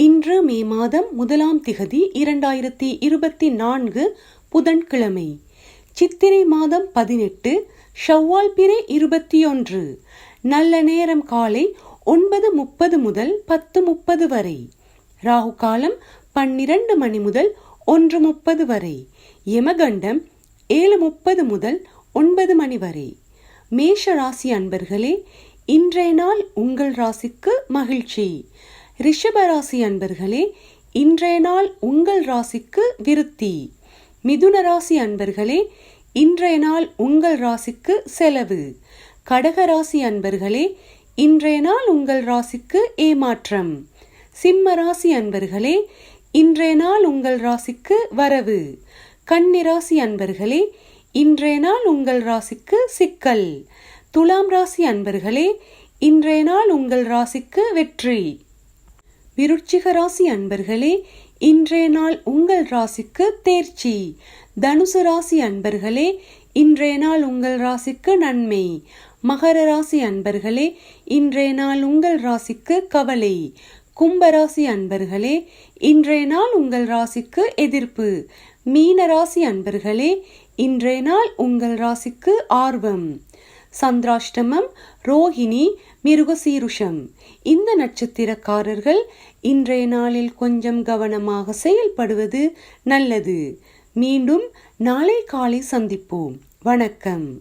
இன்று மே மாதம் முதலாம் திகதி இரண்டாயிரத்தி இருபத்தி நான்கு புதன்கிழமை. சித்திரை மாதம் பதினெட்டு ஷவ்வால் பிறை இருபத்தி ஒன்று நல்ல நேரம் காலை ஒன்பது முப்பது முதல் பத்து முப்பது வரை. ராகு காலம் பன்னிரண்டு மணி முதல் ஒன்று முப்பது வரை. யமகண்டம் ஏழு முப்பது முதல் ஒன்பது மணி வரை. மேஷ ராசி அன்பர்களே இன்றைய நாள் உங்கள் ராசிக்கு மகிழ்ச்சி. ரிஷப ராசி அன்பர்களே இன்றைய நாள் உங்கள் ராசிக்கு விருத்தி. மிதுன ராசி அன்பர்களே இன்றைய நாள் உங்கள் ராசிக்கு செலவு. கடக ராசி அன்பர்களே இன்றைய நாள் உங்கள் ராசிக்கு ஏமாற்றம். சிம்ம ராசி அன்பர்களே இன்றைய நாள் உங்கள் ராசிக்கு வரவு. கன்னிராசி அன்பர்களே இன்றைய நாள் உங்கள் ராசிக்கு சிக்கல். துலாம் ராசி அன்பர்களே இன்றைய நாள் உங்கள் ராசிக்கு வெற்றி. விருட்சிக ராசி அன்பர்களே இன்றைய நாள் உங்கள் ராசிக்கு தேர்ச்சி. தனுசு ராசி அன்பர்களே இன்றைய நாள் உங்கள் ராசிக்கு நன்மை. மகர ராசி அன்பர்களே இன்றைய நாள் உங்கள் ராசிக்கு கவலை. கும்பராசி அன்பர்களே இன்றைய நாள் உங்கள் ராசிக்கு எதிர்ப்பு. மீன ராசி அன்பர்களே இன்றைய நாள் உங்கள் ராசிக்கு ஆர்வம். சந்திராஷ்டமம் ரோஹிணி மிருகசீருஷம். இந்த நட்சத்திரக்காரர்கள் இன்றைய நாளில் கொஞ்சம் கவனமாக செயல்படுவது நல்லது. மீண்டும் நாளை காலை சந்திப்போம். வணக்கம்.